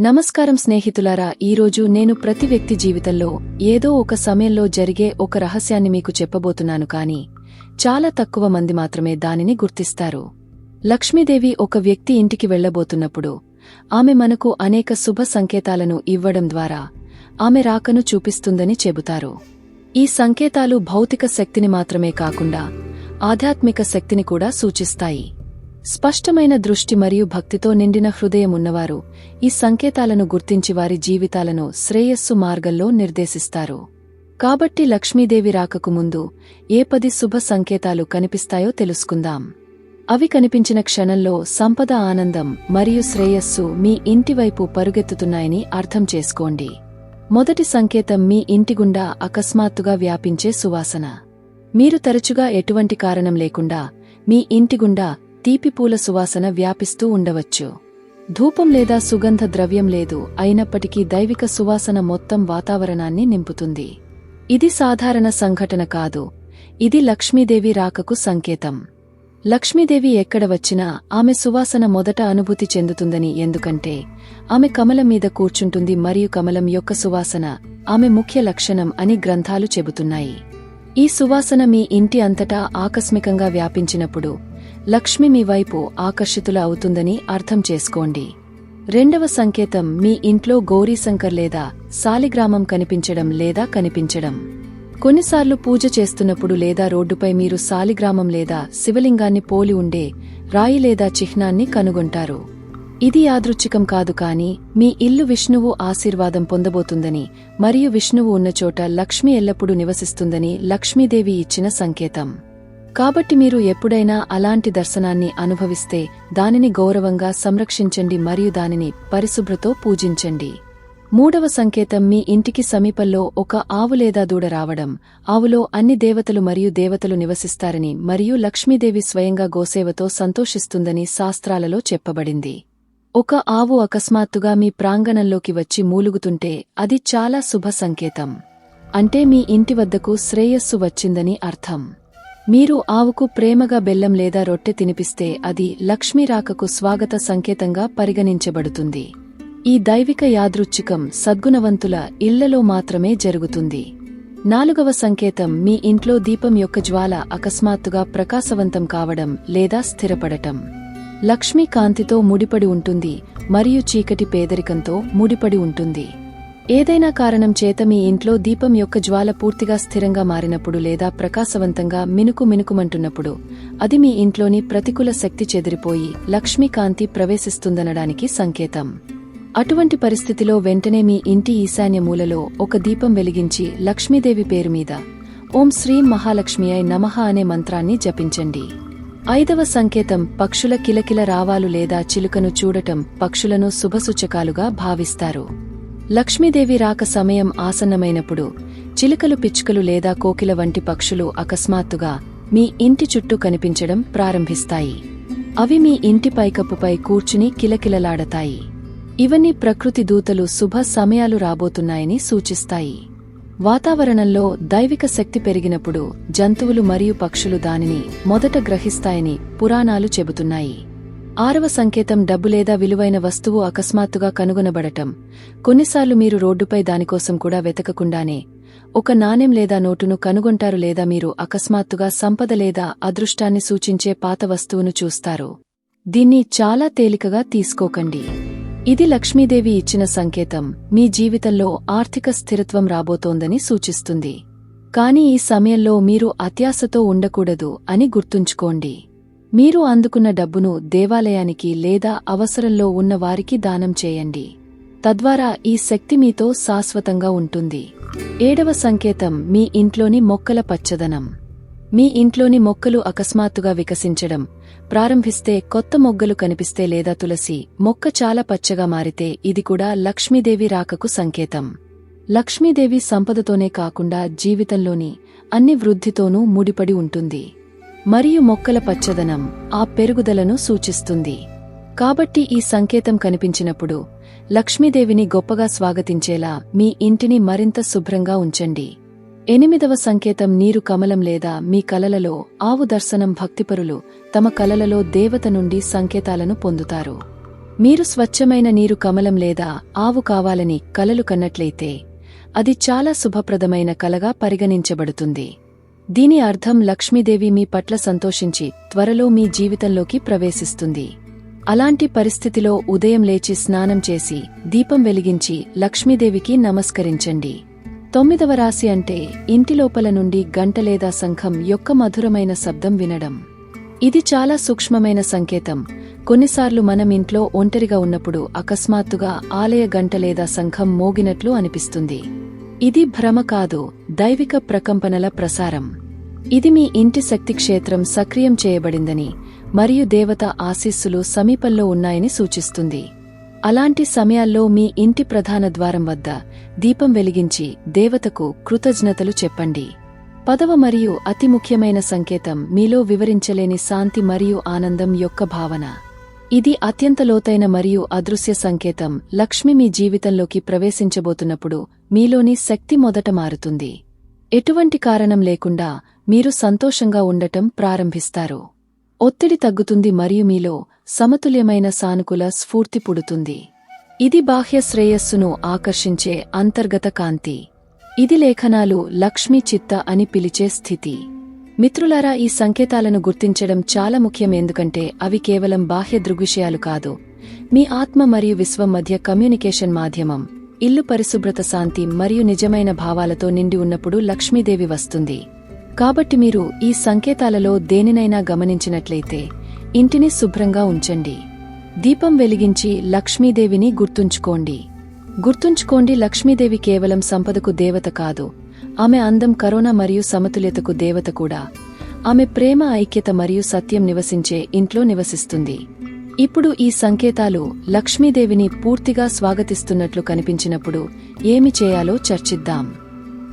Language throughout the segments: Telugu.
నమస్కారం స్నేహితులారా ఈరోజు నేను ప్రతి వ్యక్తి జీవితంలో ఏదో ఒక సమయంలో జరిగే ఒక రహస్యాన్ని మీకు చెప్పబోతున్నాను కాని చాలా తక్కువ మంది మాత్రమే దానిని గుర్తిస్తారు. లక్ష్మీదేవి ఒక వ్యక్తి ఇంటికి వెళ్ళబోతున్నప్పుడు ఆమె మనకు అనేక శుభ సంకేతాలను ఇవ్వడం ద్వారా ఆమె రాకను చూపిస్తుందని చెబుతారు. ఈ సంకేతాలు భౌతిక శక్తిని మాత్రమే కాకుండా ఆధ్యాత్మిక శక్తిని కూడా సూచిస్తాయి. స్పష్టమైన దృష్టి మరియు భక్తితో నిండిన హృదయం ఉన్నవారు ఈ సంకేతాలను గుర్తించి వారి జీవితాలను శ్రేయస్సు మార్గంలో నిర్దేశిస్తారు. కాబట్టి లక్ష్మీదేవి రాకకు ముందు ఏ పది శుభ సంకేతాలు కనిపిస్తాయో తెలుసుకుందాం. అవి కనిపించిన క్షణంలో సంపద ఆనందం మరియు శ్రేయస్సు మీ ఇంటివైపు పరుగెత్తుతున్నాయని అర్థం చేసుకోండి. మొదటి సంకేతం మీ ఇంటి గుండా అకస్మాత్తుగా వ్యాపించే సువాసన. మీరు తరచుగా ఎటువంటి కారణం లేకుండా మీ ఇంటి గుండా తీపి పూల సువాసన వ్యాపిస్తూ ఉండవచ్చు. ధూపం లేదా సుగంధ ద్రవ్యం లేదు అయినప్పటికీ దైవిక సువాసన మొత్తం వాతావరణాన్ని నింపుతుంది. ఇది సాధారణ సంఘటన కాదు. ఇది లక్ష్మీదేవి రాకకు సంకేతం. లక్ష్మీదేవి ఎక్కడ వచ్చినా ఆమె సువాసన మొదట అనుభూతి చెందుతుందని ఎందుకంటే ఆమె కమలం మీద కూర్చుంటుంది మరియు కమలం యొక్క సువాసన ఆమె ముఖ్య లక్షణం అని గ్రంథాలు చెబుతున్నాయి. ఈ సువాసన మీ ఇంటి అంతటా ఆకస్మికంగా వ్యాపించినప్పుడు లక్ష్మి మీ వైపు ఆకర్షితుల అవుతుందని అర్థం చేసుకోండి. రెండవ సంకేతం మీ ఇంట్లో గౌరీశంకర్ లేదా సాలిగ్రామం కనిపించడం లేదా కనిపించడం. కొన్నిసార్లు పూజ చేస్తున్నప్పుడు లేదా రోడ్డుపై మీరు సాలిగ్రామం లేదా శివలింగాన్ని పోలి ఉండే రాయి లేదా చిహ్నాన్ని కనుగొంటారు. ఇది యాదృచ్ఛికం కాదు కాని మీ ఇల్లు విష్ణువు ఆశీర్వాదం పొందబోతుందని మరియు విష్ణువు ఉన్నచోట లక్ష్మి ఎల్లప్పుడూ నివసిస్తుందని లక్ష్మీదేవి ఇచ్చిన సంకేతం. కాబట్టి మీరు ఎప్పుడైనా అలాంటి దర్శనాన్ని అనుభవిస్తే దానిని గౌరవంగా సంరక్షించండి మరియు దానిని పరిశుభ్రతో పూజించండి. మూడవ సంకేతం మీ ఇంటికి సమీపంలో ఒక ఆవు లేదా దూడ రావడం. ఆవులో అన్ని దేవతలు మరియు దేవతలు నివసిస్తారని మరియు లక్ష్మీదేవి స్వయంగా గోసేవతో సంతోషిస్తుందని శాస్త్రాలలో చెప్పబడింది. ఒక ఆవు అకస్మాత్తుగా మీ ప్రాంగణంలోకి వచ్చి మూలుగుతుంటే అది చాలా శుభ సంకేతం. అంటే మీ ఇంటి వద్దకు శ్రేయస్సు వచ్చిందని అర్థం. మీరు ఆవుకు ప్రేమగా బెల్లం లేదా రొట్టె తినిపిస్తే అది లక్ష్మీ రాకకు స్వాగత సంకేతంగా పరిగణించబడుతుంది. ఈ దైవిక యాదృచ్ఛికం సద్గుణవంతుల ఇళ్ళలో మాత్రమే జరుగుతుంది. నాలుగవ సంకేతం మీ ఇంట్లో దీపం యొక్క జ్వాల అకస్మాత్తుగా ప్రకాశవంతం కావడం లేదా స్థిరపడటం. లక్ష్మీ కాంతితో ముడిపడి ఉంటుంది మరియు చీకటి పేదరికంతో ముడిపడి ఉంటుంది. ఏదైనా కారణం చేత మీ ఇంట్లో దీపం యొక్క జ్వాల పూర్తిగా స్థిరంగా మారినప్పుడు లేదా ప్రకాశవంతంగా మినుకు మినుకుమంటున్నప్పుడు అది మీ ఇంట్లోని ప్రతికూల శక్తి చెదిరిపోయి లక్ష్మీకాంతి ప్రవేశిస్తుందనడానికి సంకేతం. అటువంటి పరిస్థితిలో వెంటనే మీ ఇంటి ఈశాన్య మూలలో ఒక దీపం వెలిగించి లక్ష్మీదేవి పేరు మీద ఓం శ్రీ మహాలక్ష్మి అయి నమః అనే మంత్రాన్ని జపించండి. ఐదవ సంకేతం పక్షుల కిలకిల రావాలు లేదా చిలుకను చూడటం పక్షులను శుభసూచకాలుగా భావిస్తారు. లక్ష్మీదేవి రాక సమయం ఆసన్నమైనప్పుడు చిలుకలు పిచ్చుకలు లేదా కోకిల వంటి పక్షులు అకస్మాత్తుగా మీ ఇంటి చుట్టూ కనిపించడం ప్రారంభిస్తాయి. అవి మీ ఇంటి పైకప్పుపై కూర్చుని కిలకిలలాడతాయి. ఇవన్నీ ప్రకృతి దూతలు శుభ సమయాలు రాబోతున్నాయని సూచిస్తాయి. వాతావరణంలో దైవిక శక్తి పెరిగినప్పుడు జంతువులు మరియు పక్షులు దానిని మొదట గ్రహిస్తాయని పురాణాలు చెబుతున్నాయి. ఆరవ సంకేతం డబ్బు లేదా విలువైన వస్తువు అకస్మాత్తుగా కనుగొనబడటం. కొన్నిసార్లు మీరు రోడ్డుపై దానికోసం కూడా వెతకకుండానే. ఒక నాణెం లేదా నోటును కనుగొంటారు లేదా మీరు అకస్మాత్తుగా సంపద లేదా అదృష్టాన్ని సూచించే పాత వస్తువును చూస్తారు. దీన్ని చాలా తేలికగా తీసుకోకండి. ఇది లక్ష్మీదేవి ఇచ్చిన సంకేతం. మీ జీవితంలో ఆర్థిక స్థిరత్వం రాబోతోందని సూచిస్తుంది. కాని ఈ సమయంలో మీరు అత్యాశతో ఉండకూడదు అని గుర్తుంచుకోండి. మీరు అందుకున్న డబ్బును దేవాలయానికి లేదా అవసరంలో ఉన్న వారికి దానం చేయండి. తద్వారా ఈ శక్తి మీతో శాశ్వతంగా ఉంటుంది. ఏడవ సంకేతం మీ ఇంట్లోని మొక్కల పచ్చదనం. మీ ఇంట్లోని మొక్కలు అకస్మాత్తుగా వికసించడం ప్రారంభిస్తే కొత్త మొగ్గలు కనిపిస్తే లేదా తులసి మొక్క చాలా పచ్చగా మారితే ఇది కూడా లక్ష్మీదేవి రాకకు సంకేతం. లక్ష్మీదేవి సంపదతోనే కాకుండా జీవితంలోని అన్ని వృద్ధితోనూ ముడిపడి ఉంటుంది. మరియు మొక్కల పచ్చదనం ఆ పెరుగుదలను సూచిస్తుంది. కాబట్టి ఈ సంకేతం కనిపించినప్పుడు లక్ష్మీదేవిని గొప్పగా స్వాగతించేలా మీ ఇంటిని మరింత శుభ్రంగా ఉంచండి. ఎనిమిదవ సంకేతం నీరు కమలం లేదా మీ కలలలో ఆవు దర్శనం భక్తిపరులు తమ కలలలో దేవత నుండి సంకేతాలను పొందుతారు. మీరు స్వచ్ఛమైన నీరు కమలం లేదా ఆవు కావాలని కలలు కన్నట్లయితే అది చాలా శుభప్రదమైన కలగా పరిగణించబడుతుంది. దీని అర్థం లక్ష్మీదేవి మీ పట్ల సంతోషించి త్వరలో మీ జీవితంలోకి ప్రవేశిస్తుంది. అలాంటి పరిస్థితిలో ఉదయం లేచి స్నానం చేసి దీపం వెలిగించి లక్ష్మీదేవికి నమస్కరించండి. తొమ్మిదవ రాశి అంటే ఇంటి లోపల నుండి గంట లేదా శంఖం యొక్క మధురమైన శబ్దం వినడం. ఇది చాలా సూక్ష్మమైన సంకేతం. కొన్నిసార్లు మనం ఇంట్లో ఒంటరిగా ఉన్నప్పుడు అకస్మాత్తుగా ఆలయ గంట లేదా శంఖం మోగినట్లు అనిపిస్తుంది. ఇది భ్రమ కాదు దైవిక ప్రకంపనల ప్రసారం. ఇది మీ ఇంటి శక్తి క్షేత్రం సక్రియం చేయబడిందని మరియు దేవత ఆశీస్సులు సమీపంలో ఉన్నాయని సూచిస్తుంది. అలాంటి సమయాల్లో మీ ఇంటి ప్రధాన ద్వారం వద్ద దీపం వెలిగించి దేవతకు కృతజ్ఞతలు చెప్పండి. పదవ మరియు అతి ముఖ్యమైన సంకేతం మీలో వివరించలేని శాంతి మరియు ఆనందం యొక్క భావన. ఇది అత్యంత లోతైన మరియు అదృశ్య సంకేతం. లక్ష్మి మీ జీవితంలోకి ప్రవేశించబోతున్నప్పుడు మీలోని శక్తి మొదట మారుతుంది. ఎటువంటి కారణం లేకుండా మీరు సంతోషంగా ఉండటం ప్రారంభిస్తారు. ఒత్తిడి తగ్గుతుంది మరియు మీలో సమతుల్యమైన సానుకూల స్ఫూర్తి పుడుతుంది. ఇది బాహ్య శ్రేయస్సును ఆకర్షించే అంతర్గత కాంతి. ఇది లేఖనాలు లక్ష్మీ చిత్త అని పిలిచే స్థితి. మిత్రులారా ఈ సంకేతాలను గుర్తించడం చాలా ముఖ్యం ఎందుకంటే అవి కేవలం బాహ్య దృగ్విషయాలు కాదు. మీ ఆత్మ మరియు విశ్వం మధ్య కమ్యూనికేషన్ మాధ్యమం ఇల్లు పరిశుభ్రత శాంతి మరియు నిజమైన భావాలతో నిండి ఉన్నప్పుడు లక్ష్మీదేవి వస్తుంది. కాబట్టి మీరు ఈ సంకేతాలలో దేనినైనా గమనించినట్లయితే ఇంటిని శుభ్రంగా ఉంచండి. దీపం వెలిగించి లక్ష్మీదేవిని గుర్తుంచుకోండి. గుర్తుంచుకోండి లక్ష్మీదేవి కేవలం సంపదకు దేవత కాదు ఆమె అందం కరోనా మరియు సమతుల్యతకు దేవత కూడా. ఆమె ప్రేమ ఐక్యత మరియు సత్యం నివసించే ఇంట్లో నివసిస్తుంది. ఇప్పుడు ఈ సంకేతాలు లక్ష్మీదేవిని పూర్తిగా స్వాగతిస్తున్నట్లు కనిపించినప్పుడు ఏమి చేయాలో చర్చిద్దాం.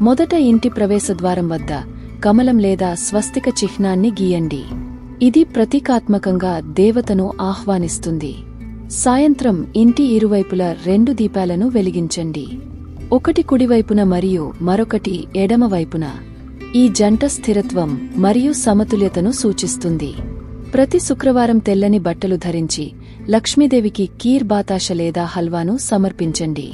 మొదట ఇంటి ప్రవేశద్వారం వద్ద కమలం లేదా స్వస్తిక చిహ్నాన్ని గీయండి. ఇది ప్రతీకాత్మకంగా దేవతను ఆహ్వానిస్తుంది. సాయంత్రం ఇంటి ఇరువైపులా రెండు దీపాలను వెలిగించండి. ఒకటి కుడివైపున మరియు మరొకటి ఎడమవైపున. ఈ జంట స్థిరత్వం మరియు సమతుల్యతను సూచిస్తుంది. ప్రతి శుక్రవారం తెల్లని బట్టలు ధరించి లక్ష్మీదేవికి కీర్ బాతాష లేదా హల్వాను సమర్పించండి.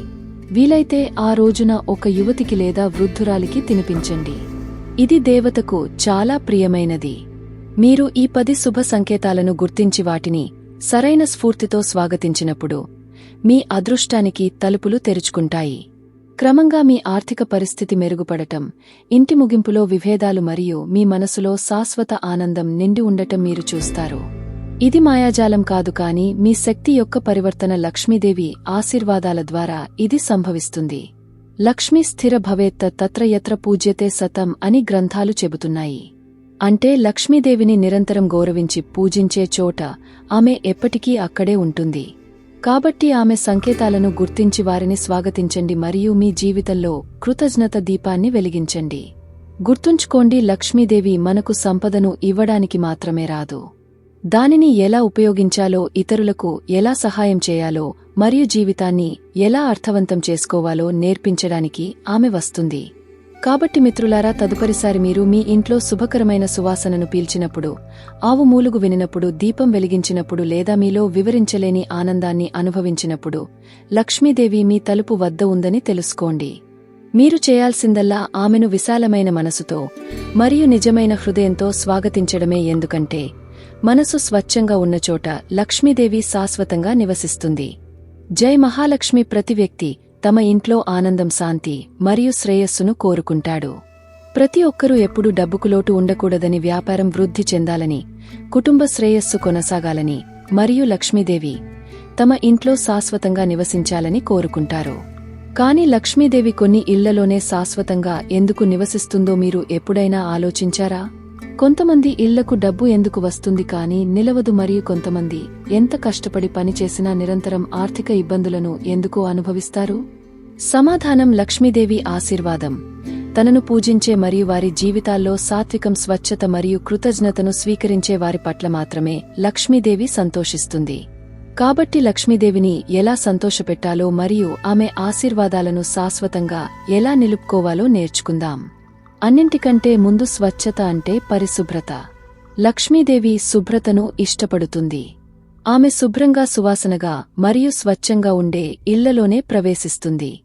వీలైతే ఆ రోజున ఒక యువతికి లేదా వృద్ధురాలికి తినిపించండి. ఇది దేవతకు చాలా ప్రియమైనది. మీరు ఈ పది శుభ సంకేతాలను గుర్తించి వాటిని సరైన స్ఫూర్తితో స్వాగతించినప్పుడు మీ అదృష్టానికి తలుపులు తెరుచుకుంటాయి. క్రమంగా మీ ఆర్థిక పరిస్థితి మెరుగుపడటం ఇంటి ముగింపులో విభేదాలు మరియు మీ మనసులో శాశ్వత ఆనందం నిండి ఉండటం మీరు చూస్తారు. ఇది మాయాజాలం కాదు కాని మీ శక్తి యొక్క పరివర్తన లక్ష్మీదేవి ఆశీర్వాదాల ద్వారా ఇది సంభవిస్తుంది. లక్ష్మీ స్థిర భవేత్త తత్రయత్ర పూజ్యతే సతం అని గ్రంథాలు చెబుతున్నాయి. అంటే లక్ష్మీదేవిని నిరంతరం గౌరవించి పూజించే చోట ఆమె ఎప్పటికీ అక్కడే ఉంటుంది. కాబట్టి ఆమె సంకేతాలను గుర్తించి వారిని స్వాగతించండి మరియు మీ జీవితంలో కృతజ్ఞత దీపాన్ని వెలిగించండి. గుర్తుంచుకోండి లక్ష్మీదేవి మనకు సంపదను ఇవ్వడానికి మాత్రమే రాదు. దానిని ఎలా ఉపయోగించాలో ఇతరులకు ఎలా సహాయం చేయాలో మరియు జీవితాన్ని ఎలా అర్థవంతం చేసుకోవాలో నేర్పించడానికి ఆమె వస్తుంది. కాబట్టి మిత్రులారా తదుపరిసారి మీరు మీ ఇంట్లో శుభకరమైన సువాసనను పీల్చినప్పుడు ఆవు మూలుగు వినినప్పుడు దీపం వెలిగించినప్పుడు లేదా మీలో వివరించలేని ఆనందాన్ని అనుభవించినప్పుడు లక్ష్మీదేవి మీ తలుపు వద్ద ఉందని తెలుసుకోండి. మీరు చేయాల్సిందల్లా ఆమెను విశాలమైన మనసుతో మరియు నిజమైన హృదయంతో స్వాగతించడమే ఎందుకంటే మనసు స్వచ్ఛంగా ఉన్నచోట లక్ష్మీదేవి శాశ్వతంగా నివసిస్తుంది. జై మహాలక్ష్మి ప్రతి వ్యక్తి తమ ఇంట్లో ఆనందం శాంతి మరియు శ్రేయస్సును కోరుకుంటాడు. ప్రతి ఒక్కరూ ఎప్పుడూ డబ్బుకు లోటు ఉండకూడదని వ్యాపారం వృద్ధి చెందాలని కుటుంబ శ్రేయస్సు కొనసాగాలని మరియు లక్ష్మీదేవి తమ ఇంట్లో శాశ్వతంగా నివసించాలని కోరుకుంటారు. కాని లక్ష్మీదేవి కొన్ని ఇళ్ళలోనే శాశ్వతంగా ఎందుకు నివసిస్తుందో మీరు ఎప్పుడైనా ఆలోచించారా? కొంతమంది ఇళ్ళకు డబ్బు ఎందుకు వస్తుంది కానీ నిలవదు మరియు కొంతమంది ఎంత కష్టపడి పనిచేసినా నిరంతరం ఆర్థిక ఇబ్బందులను ఎందుకు అనుభవిస్తారు? సమాధానం లక్ష్మీదేవి ఆశీర్వాదం. తనను పూజించే మరియు వారి జీవితాల్లో సాత్వికం స్వచ్ఛత మరియు కృతజ్ఞతను స్వీకరించే వారి పట్ల మాత్రమే లక్ష్మీదేవి సంతోషిస్తుంది. కాబట్టి లక్ష్మీదేవిని ఎలా సంతోషపెట్టాలో మరియు ఆమె ఆశీర్వాదాలను శాశ్వతంగా ఎలా నిలుపుకోవాలో నేర్చుకుందాం. అన్నింటికంటే ముందు స్వచ్ఛత అంటే పరిశుభ్రత. లక్ష్మీదేవి శుభ్రతను ఇష్టపడుతుంది. ఆమె శుభ్రంగా సువాసనగా మరియు స్వచ్ఛంగా ఉండే ఇళ్ళలోనే ప్రవేశిస్తుంది.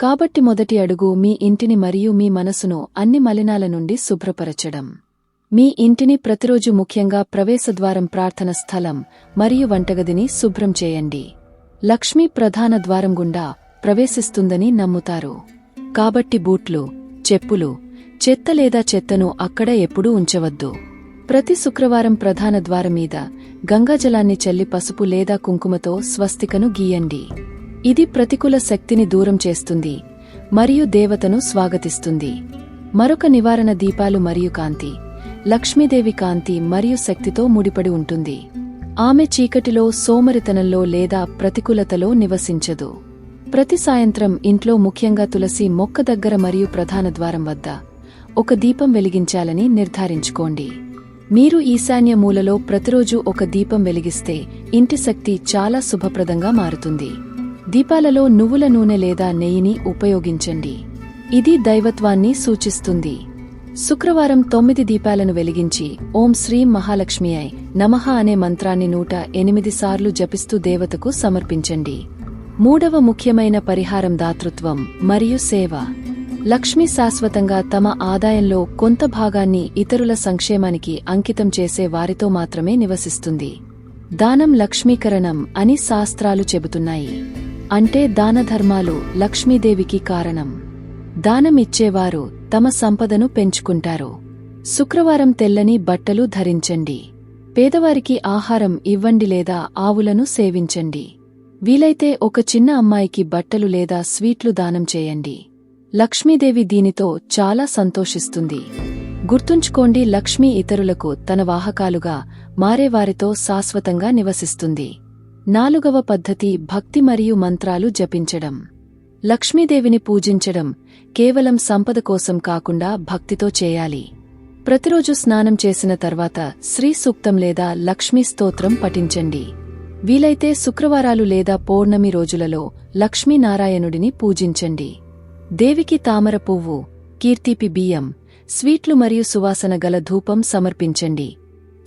కాబట్టి మొదటి అడుగు మీ ఇంటిని మరియు మీ మనసును అన్ని మలినాల నుండి శుభ్రపరచడం. మీ ఇంటిని ప్రతిరోజు ముఖ్యంగా ప్రవేశద్వారం ప్రార్థన స్థలం మరియు వంటగదిని శుభ్రం చేయండి. లక్ష్మీ ప్రధాన ద్వారం గుండా ప్రవేశిస్తుందని నమ్ముతారు. కాబట్టి బూట్లు చెప్పులు చెత్త లేదా చెత్తను అక్కడ ఎప్పుడూ ఉంచవద్దు. ప్రతి శుక్రవారం ప్రధాన ద్వారం మీద గంగాజలాన్ని చల్లి పసుపు లేదా కుంకుమతో స్వస్తికను గీయండి. ఇది ప్రతికూల శక్తిని దూరం చేస్తుంది మరియు దేవతను స్వాగతిస్తుంది. మరొక నివారణ దీపాలు మరియు కాంతి లక్ష్మీదేవి కాంతి మరియు శక్తితో ముడిపడి ఉంటుంది. ఆమె చీకటిలో సోమరితనంలో లేదా ప్రతికూలతలో నివసించదు. ప్రతి సాయంత్రం ఇంట్లో ముఖ్యంగా తులసి మొక్క దగ్గర మరియు ప్రధాన ద్వారం వద్ద ఒక దీపం వెలిగించాలని నిర్ధారించుకోండి. మీరు ఈశాన్య మూలలో ప్రతిరోజు ఒక దీపం వెలిగిస్తే ఇంటి శక్తి చాలా శుభప్రదంగా మారుతుంది. దీపాలలో నువ్వుల నూనె లేదా నెయ్యిని ఉపయోగించండి. ఇది దైవత్వాన్ని సూచిస్తుంది. శుక్రవారం తొమ్మిది దీపాలను వెలిగించి ఓం శ్రీ మహాలక్ష్మియై నమః అనే మంత్రాన్ని నూట ఎనిమిది సార్లు జపిస్తూ దేవతకు సమర్పించండి. మూడవ ముఖ్యమైన పరిహారం దాతృత్వం మరియు సేవ. లక్ష్మి శాశ్వతంగా తమ ఆదాయంలో కొంత భాగాన్ని ఇతరుల సంక్షేమానికి అంకితం చేసే వారితో మాత్రమే నివసిస్తుంది. దానం లక్ష్మీకరణం అని శాస్త్రాలు చెబుతున్నాయి. అంటే దానధర్మాలు లక్ష్మీదేవికి కారణం. దానమిచ్చేవారు తమ సంపదను పెంచుకుంటారు. శుక్రవారం తెల్లని బట్టలు ధరించండి. పేదవారికి ఆహారం ఇవ్వండి లేదా ఆవులను సేవించండి. వీలైతే ఒక చిన్న అమ్మాయికి బట్టలు లేదా స్వీట్లు దానం చేయండి. లక్ష్మీదేవి దీనితో చాలా సంతోషిస్తుంది. గుర్తుంచుకోండి లక్ష్మీ ఇతరులకు తన వాహకాలుగా మారేవారితో శాశ్వతంగా నివసిస్తుంది. నాలుగవ పద్ధతి భక్తి మరియు మంత్రాలు జపించడం. లక్ష్మీదేవిని పూజించడం కేవలం సంపద కోసం కాకుండా భక్తితో చేయాలి. ప్రతిరోజు స్నానం చేసిన తర్వాత శ్రీ సూక్తం లేదా లక్ష్మీ స్తోత్రం పఠించండి. వీలైతే శుక్రవారాలు లేదా పౌర్ణమి రోజులలో లక్ష్మీనారాయణుడిని పూజించండి. దేవికి తామర పువ్వు కీర్తిపి బియ్యం స్వీట్లు మరియు సువాసన గల ధూపం సమర్పించండి.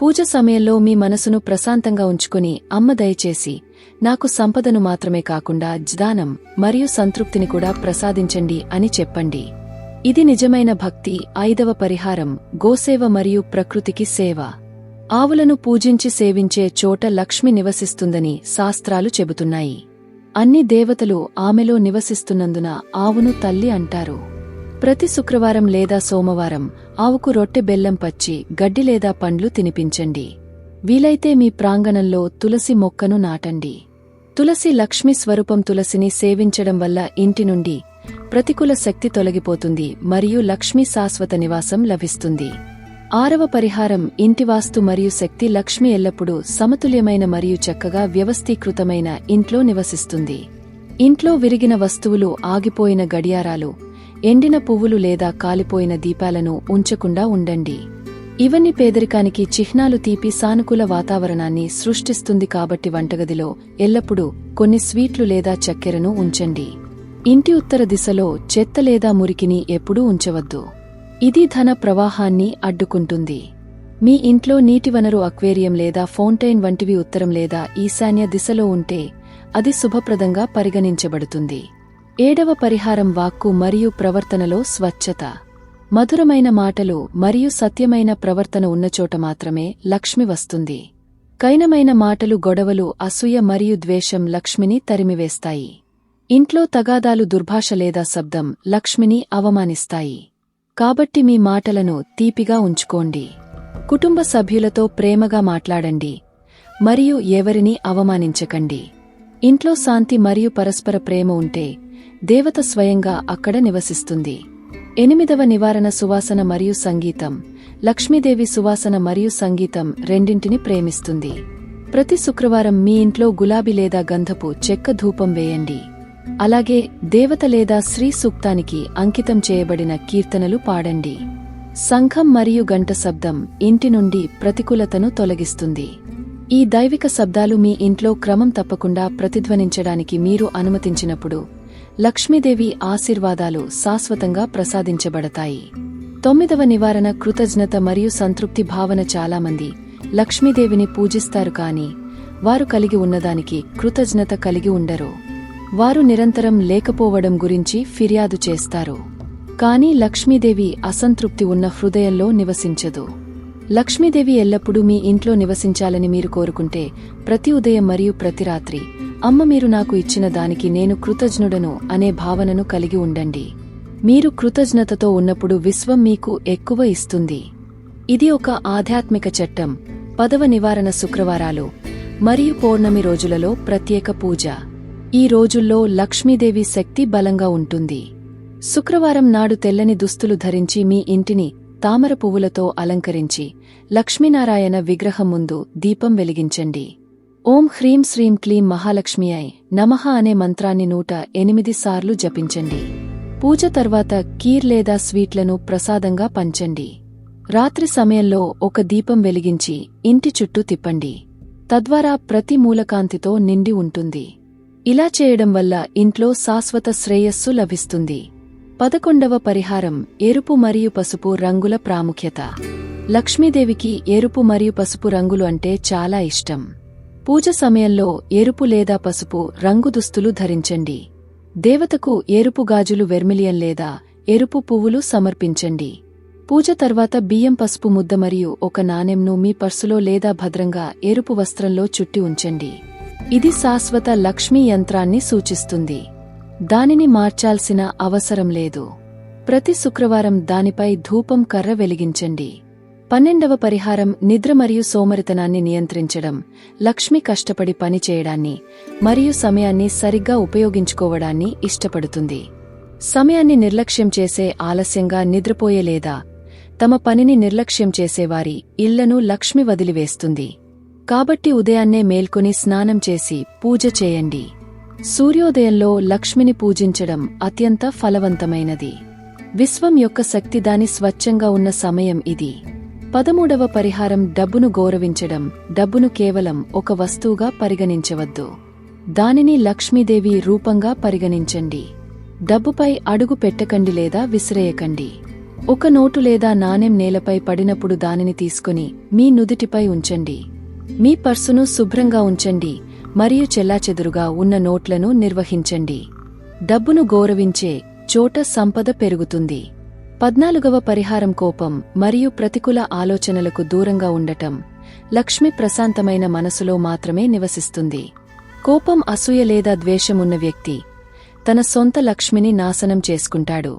పూజ సమయంలో మీ మనసును ప్రశాంతంగా ఉంచుకుని అమ్మ దయచేసి నాకు సంపదను మాత్రమే కాకుండా జ్దానం మరియు సంతృప్తిని కూడా ప్రసాదించండి అని చెప్పండి. ఇది నిజమైన భక్తి ఐదవ పరిహారం గోసేవ మరియు ప్రకృతికి సేవ. ఆవులను పూజించి సేవించే చోట లక్ష్మి నివసిస్తుందని శాస్త్రాలు చెబుతున్నాయి. అన్ని దేవతలు ఆమెలో నివసిస్తున్నందున ఆవును తల్లి అంటారు. ప్రతి శుక్రవారం లేదా సోమవారం ఆవుకు రొట్టె బెల్లం పచ్చి గడ్డి లేదా పండ్లు తినిపించండి. వీలైతే మీ ప్రాంగణంలో తులసి మొక్కను నాటండి. తులసి లక్ష్మి స్వరూపం తులసిని సేవించడం వల్ల ఇంటి నుండి ప్రతికూల శక్తి తొలగిపోతుంది మరియు లక్ష్మీ శాశ్వత నివాసం లభిస్తుంది. ఆరవ పరిహారం ఇంటి వాస్తు మరియు శక్తి లక్ష్మి ఎల్లప్పుడూ సమతుల్యమైన మరియు చక్కగా వ్యవస్థీకృతమైన ఇంట్లో నివసిస్తుంది. ఇంట్లో విరిగిన వస్తువులు ఆగిపోయిన గడియారాలు ఎండిన పువ్వులు లేదా కాలిపోయిన దీపాలను ఉంచకుండా ఉండండి. ఇవన్నీ పేదరికానికి చిహ్నాలు తీపి సానుకూల వాతావరణాన్ని సృష్టిస్తుంది కాబట్టి వంటగదిలో ఎల్లప్పుడూ కొన్ని స్వీట్లు లేదా చక్కెరను ఉంచండి. ఇంటి ఉత్తర దిశలో చెత్త లేదా మురికిని ఎప్పుడూ ఉంచవద్దు. ఇది ధన ప్రవాహాన్ని అడ్డుకుంటుంది. మీ ఇంట్లో నీటి వనరు అక్వేరియం లేదా ఫౌంటైన్ వంటివి ఉత్తరం లేదా ఈశాన్య దిశలో ఉంటే అది శుభప్రదంగా పరిగణించబడుతుంది. ఏడవ పరిహారం వాక్కు మరియు ప్రవర్తనలో స్వచ్ఛత. మధురమైన మాటలు మరియు సత్యమైన ప్రవర్తన ఉన్నచోట మాత్రమే లక్ష్మి వస్తుంది. కైనమైన మాటలు గొడవలు అసూయ మరియు ద్వేషం లక్ష్మిని తరిమివేస్తాయి. ఇంట్లో తగాదాలు దుర్భాష లేదా శబ్దం లక్ష్మిని అవమానిస్తాయి. కాబట్టి మీ మాటలను తీపిగా ఉంచుకోండి. కుటుంబ సభ్యులతో ప్రేమగా మాట్లాడండి. మరియు ఎవరిని అవమానించకండి. ఇంట్లో శాంతి మరియు పరస్పర ప్రేమ ఉంటే దేవత స్వయంగా అక్కడ నివసిస్తుంది. ఎనిమిదవ నివారణ సువాసన మరియు సంగీతం లక్ష్మీదేవి సువాసన మరియు సంగీతం రెండింటిని ప్రేమిస్తుంది. ప్రతి శుక్రవారం మీ ఇంట్లో గులాబీ లేదా గంధపు చెక్క ధూపం వేయండి. అలాగే దేవత లేదా శ్రీ సూక్తానికి అంకితం చేయబడిన కీర్తనలు పాడండి. సంఘం మరియు గంట శబ్దం ఇంటి నుండి ప్రతికూలతను తొలగిస్తుంది. ఈ దైవిక శబ్దాలు మీ ఇంట్లో క్రమం తప్పకుండా ప్రతిధ్వనించడానికి మీరు అనుమతించినప్పుడు లక్ష్మీదేవి ఆశీర్వాదాలు శాశ్వతంగా ప్రసాదించబడతాయి. తొమ్మిదవ నివారణ కృతజ్ఞత మరియు సంతృప్తి భావన చాలామంది లక్ష్మీదేవిని పూజిస్తారు కాని వారు కలిగి ఉన్నదానికి కృతజ్ఞత కలిగి ఉండరు. వారు నిరంతరం లేకపోవడం గురించి ఫిర్యాదు చేస్తారు. కానీ లక్ష్మీదేవి అసంతృప్తి ఉన్న హృదయంలో నివసించదు. లక్ష్మీదేవి ఎల్లప్పుడూ మీ ఇంట్లో నివసించాలని మీరు కోరుకుంటే ప్రతి ఉదయం మరియు ప్రతి రాత్రి అమ్మ మీరు నాకు ఇచ్చిన దానికి నేను కృతజ్ఞుడను అనే భావనను కలిగి ఉండండి. మీరు కృతజ్ఞతతో ఉన్నప్పుడు విశ్వం మీకు ఎక్కువ ఇస్తుంది. ఇది ఒక ఆధ్యాత్మిక చట్టం పదవ నివారణ శుక్రవారాలు మరియు పౌర్ణమి రోజులలో ప్రత్యేక పూజ. ఈ రోజుల్లో లక్ష్మీదేవి శక్తి బలంగా ఉంటుంది. శుక్రవారం నాడు తెల్లని దుస్తులు ధరించి మీ ఇంటిని తామర పువ్వులతో అలంకరించి లక్ష్మీనారాయణ విగ్రహం ముందు దీపం వెలిగించండి. ఓం హ్రీం శ్రీం క్లీం మహాలక్ష్మియై నమః అనే మంత్రాన్ని నూట ఎనిమిది సార్లు జపించండి. పూజ తర్వాత కీర్ లేదా స్వీట్లను ప్రసాదంగా పంచండి. రాత్రి సమయంలో ఒక దీపం వెలిగించి ఇంటి చుట్టూ తిప్పండి. తద్వారా ప్రతి మూలకాంతితో నిండి ఉంటుంది. ఇలా చేయడం వల్ల ఇంట్లో శాశ్వత శ్రేయస్సు లభిస్తుంది. పదకొండవ పరిహారం ఎరుపు మరియు పసుపు రంగుల ప్రాముఖ్యత. లక్ష్మీదేవికి ఎరుపు మరియు పసుపు రంగులు అంటే చాలా ఇష్టం. పూజ సమయంలో ఎరుపు లేదా పసుపు రంగు దుస్తులు ధరించండి. దేవతకు ఎరుపు గాజులు వెర్మిలియన్ లేదా ఎరుపు పువ్వులు సమర్పించండి. పూజ తర్వాత బియ్యం పసుపు ముద్ద మరియు ఒక నాణెంను మీ పర్సులో లేదా భద్రంగా ఎరుపు వస్త్రంలో చుట్టి ఉంచండి. ఇది శాశ్వత లక్ష్మీ యంత్రాన్ని సూచిస్తుంది. దానిని మార్చాల్సిన అవసరం లేదు. ప్రతి శుక్రవారం దానిపై ధూపం కర్ర వెలిగించండి. పన్నెండవ పరిహారం నిద్ర మరియు సోమరితనాన్ని నియంత్రించడం లక్ష్మి కష్టపడి పని చేయడాన్ని మరియు సమయాన్ని సరిగ్గా ఉపయోగించుకోవడాన్ని ఇష్టపడుతుంది. సమయాన్ని నిర్లక్ష్యం చేసే ఆలస్యంగా నిద్రపోయే లేదా తమ పనిని నిర్లక్ష్యం చేసేవారి ఇళ్ళను లక్ష్మి వదిలివేస్తుంది. కాబట్టి ఉదయాన్నే మేల్కొని స్నానం చేసి పూజ చేయండి. సూర్యోదయంలో లక్ష్మిని పూజించడం అత్యంత ఫలవంతమైనది. విశ్వం యొక్క శక్తి దాని స్వచ్ఛంగా ఉన్న సమయం ఇది. పదమూడవ పరిహారం డబ్బును గౌరవించడం డబ్బును కేవలం ఒక వస్తువుగా పరిగణించవద్దు. దానిని లక్ష్మీదేవి రూపంగా పరిగణించండి. డబ్బుపై అడుగు పెట్టకండి లేదా విసిరేయకండి. ఒక నోటు లేదా నాణెం నేలపై పడినప్పుడు దానిని తీసుకుని మీ నుదిటిపై ఉంచండి. మీ పర్సును శుభ్రంగా ఉంచండి మరియు చెల్లాచెదురుగా ఉన్న నోట్లను నిర్వహించండి. డబ్బును గౌరవించే చోట సంపద పెరుగుతుంది. పద్నాలుగవ పరిహారం కోపం మరియు ప్రతికూల ఆలోచనలకు దూరంగా ఉండటం లక్ష్మి ప్రశాంతమైన మనసులో మాత్రమే నివసిస్తుంది. కోపం అసూయ లేదా ద్వేషమున్న వ్యక్తి తన సొంత లక్ష్మిని నాశనం చేసుకుంటాడు.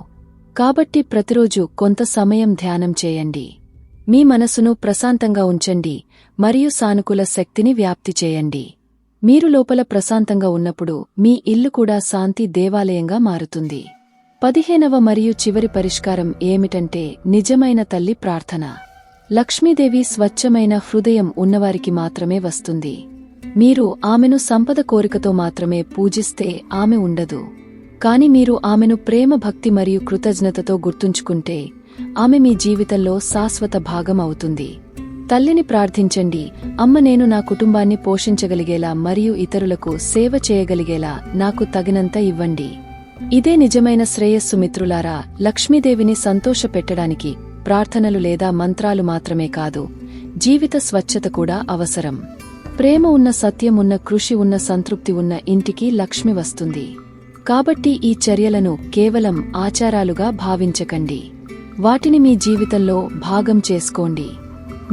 కాబట్టి ప్రతిరోజు కొంత సమయం ధ్యానం చేయండి. మీ మనసును ప్రశాంతంగా ఉంచండి మరియు సానుకూల శక్తిని వ్యాప్తి చేయండి. మీరు లోపల ప్రశాంతంగా ఉన్నప్పుడు మీ ఇల్లు కూడా శాంతి దేవాలయంగా మారుతుంది. పదిహేనవ మరియు చివరి పరిష్కారం ఏమిటంటే నిజమైన తల్లి ప్రార్థన. లక్ష్మీదేవి స్వచ్ఛమైన హృదయం ఉన్నవారికి మాత్రమే వస్తుంది. మీరు ఆమెను సంపద కోరికతో మాత్రమే పూజిస్తే ఆమె ఉండదు. కాని మీరు ఆమెను ప్రేమ భక్తి మరియు కృతజ్ఞతతో గుర్తుంచుకుంటే ఆమె మీ జీవితంలో శాశ్వత భాగం అవుతుంది తల్లిని ప్రార్థించండి. అమ్మ నేను నా కుటుంబాన్ని పోషించగలిగేలా మరియు ఇతరులకు సేవ చేయగలిగేలా నాకు తగినంత ఇవ్వండి. ఇదే నిజమైన శ్రేయస్సు మిత్రులారా లక్ష్మీదేవిని సంతోషపెట్టడానికి ప్రార్థనలు లేదా మంత్రాలు మాత్రమే కాదు జీవిత స్వచ్ఛత కూడా అవసరం. ప్రేమ ఉన్న సత్యం ఉన్న కృషి ఉన్న సంతృప్తి ఉన్న ఇంటికి లక్ష్మి వస్తుంది. కాబట్టి ఈ చర్యలను కేవలం ఆచారాలుగా భావించకండి. వాటిని మీ జీవితంలో భాగం చేసుకోండి.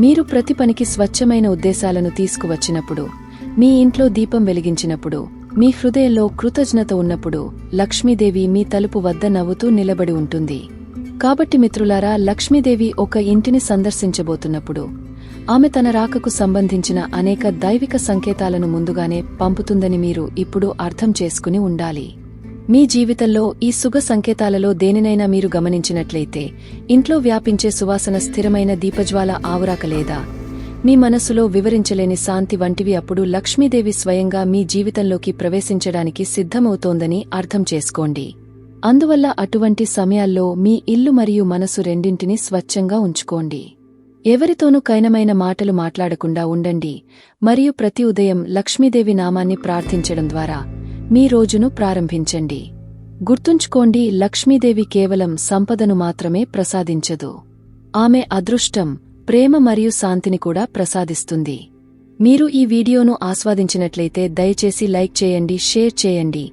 మీరు ప్రతి పనికి స్వచ్ఛమైన ఉద్దేశాలను తీసుకువచ్చినప్పుడు మీ ఇంట్లో దీపం వెలిగించినప్పుడు మీ హృదయంలో కృతజ్ఞత ఉన్నప్పుడు లక్ష్మీదేవి మీ తలుపు వద్ద నవ్వుతూ నిలబడి ఉంటుంది. కాబట్టి మిత్రులారా లక్ష్మీదేవి ఒక ఇంటిని సందర్శించబోతున్నప్పుడు ఆమె తన రాకకు సంబంధించిన అనేక దైవిక సంకేతాలను ముందుగానే పంపుతుందని మీరు ఇప్పుడు అర్థం చేసుకుని ఉండాలి. మీ జీవితంలో ఈ సుగ సంకేతాలలో దేనినైనా మీరు గమనించినట్లయితే ఇంట్లో వ్యాపించే సువాసన స్థిరమైన దీపజ్వాల ఆవురాక లేదా. మీ మనసులో వివరించలేని శాంతి వంటివి అప్పుడు లక్ష్మీదేవి స్వయంగా మీ జీవితంలోకి ప్రవేశించడానికి సిద్ధమవుతోందని అర్థం చేసుకోండి. అందువల్ల అటువంటి సమయాల్లో మీ ఇల్లు మరియు మనసు రెండింటినీ స్వచ్ఛంగా ఉంచుకోండి. ఎవరితోనూ కైనమైన మాటలు మాట్లాడకుండా ఉండండి. మరియు ప్రతి ఉదయం లక్ష్మీదేవి నామాన్ని ప్రార్థించడం ద్వారా మీ రోజును ప్రారంభించండి. గుర్తుంచుకోండి లక్ష్మీదేవి కేవలం సంపదను మాత్రమే ప్రసాదించదు. ఆమె అదృష్టం ప్రేమ మరియు శాంతిని కూడా ప్రసాదిస్తుంది. మీరు ఈ వీడియోను ఆస్వాదించినట్లయితే దయచేసి లైక్ చేయండి షేర్ చేయండి.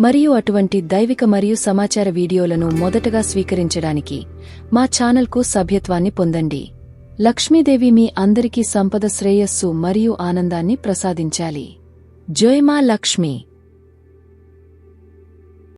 మరియు అటువంటి దైవిక మరియు సమాచార వీడియోలను మొదటగా స్వీకరించడానికి మా ఛానల్కు సభ్యత్వాన్ని పొందండి. లక్ష్మీదేవి మీ అందరికీ సంపద శ్రేయస్సు మరియు ఆనందాన్ని ప్రసాదించాలి. జయమా లక్ష్మి!